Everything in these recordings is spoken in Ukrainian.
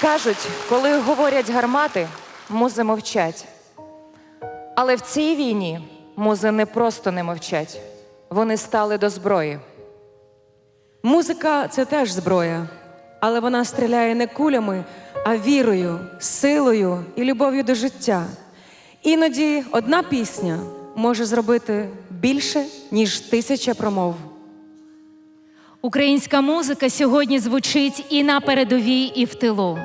Кажуть, коли говорять гармати, музи мовчать. Але в цій війні музи не просто не мовчать, вони стали до зброї. Музика це теж зброя, але вона стріляє не кулями, а вірою, силою і любов'ю до життя. Іноді одна пісня може зробити більше, ніж тисяча промов. Українська музика сьогодні звучить і на передовій, і в тилу.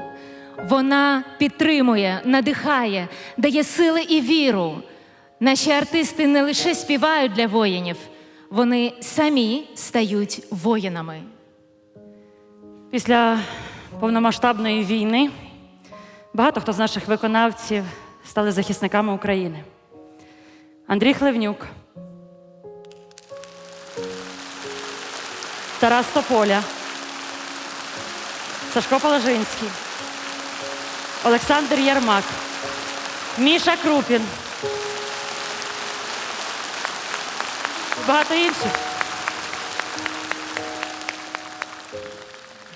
Вона підтримує, надихає, дає сили і віру. Наші артисти не лише співають для воїнів, вони самі стають воїнами. Після повномасштабної війни багато хто з наших виконавців стали захисниками України. Андрій Хлевнюк, Тарас Тополя, Сашко Положинський, Олександр Ярмак, Міша Крупін. Багато інших.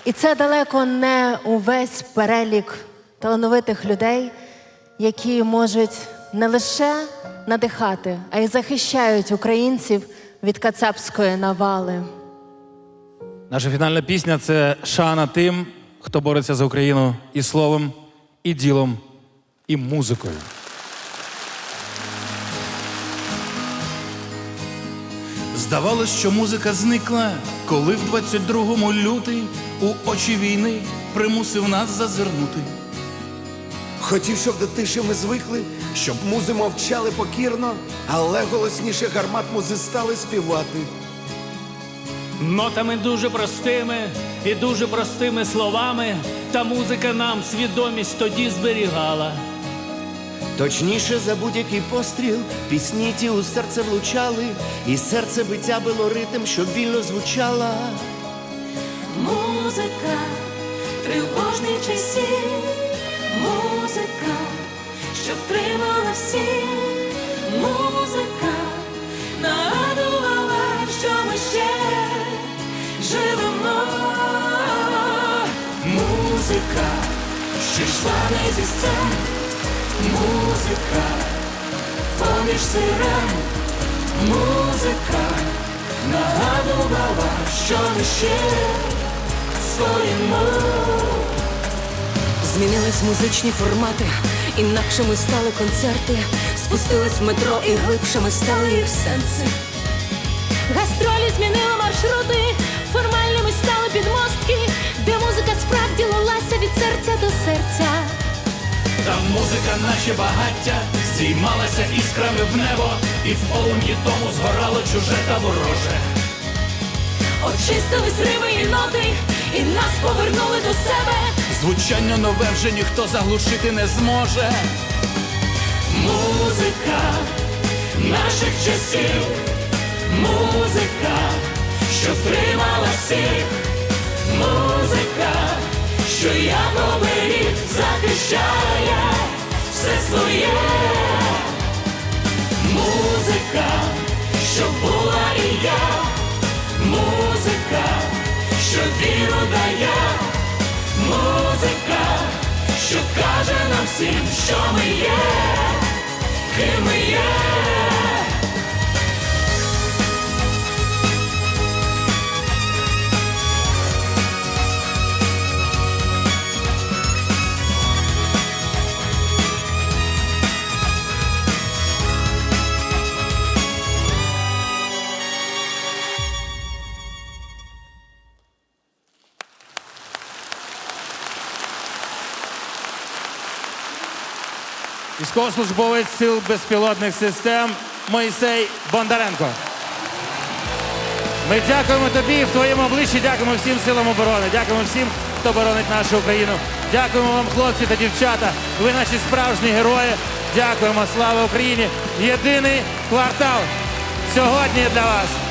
І це далеко не увесь перелік талановитих людей, які можуть не лише надихати, а й захищають українців від кацапської навали. Наша фінальна пісня це шана тим, хто бореться за Україну і словом, і ділом, і музикою. Здавалось, що музика зникла, коли в 22-му лютий у очі війни примусив нас зазирнути. Хотів, щоб до тиші ми звикли, щоб музи мовчали покірно, але голосніше гармат музи стали співати. Нотами дуже простими і дуже простими словами, та музика нам свідомість тоді зберігала. Точніше за будь-який постріл, пісні ті у серце влучали, і серце биття било ритм, щоб вільно звучала. Музика тривожний часів, музика, що втримала всіх, Музика, що йшла не зі сцен, музика, поміж сирен, музика. Нагадувала, що ми ще стоїмо. Змінились музичні формати, інакшими стали концерти, спустились в метро і глибшими стали їх сенси. Гастролі змінили маршрути, серця. Та музика, наче багаття, здіймалася іскрами в небо, і в полум'ї тому згорало чуже та вороже. Очистились рими і ноти, і нас повернули до себе. Звучання нове вже ніхто заглушити не зможе. Музика наших часів, музика, що втримала всіх, музика, захищає все своє. Музика, що була і я, музика, що віру дає, музика, що каже нам всім, що ми є, ким ми є. Військовослужбовець сил безпілотних систем Моїсей Бондаренко. Ми дякуємо тобі в твоєму обличчі, дякуємо всім силам оборони, дякуємо всім, хто боронить нашу Україну. Дякуємо вам, хлопці та дівчата. Ви наші справжні герої. Дякуємо, слава Україні! Єдиний квартал сьогодні для вас.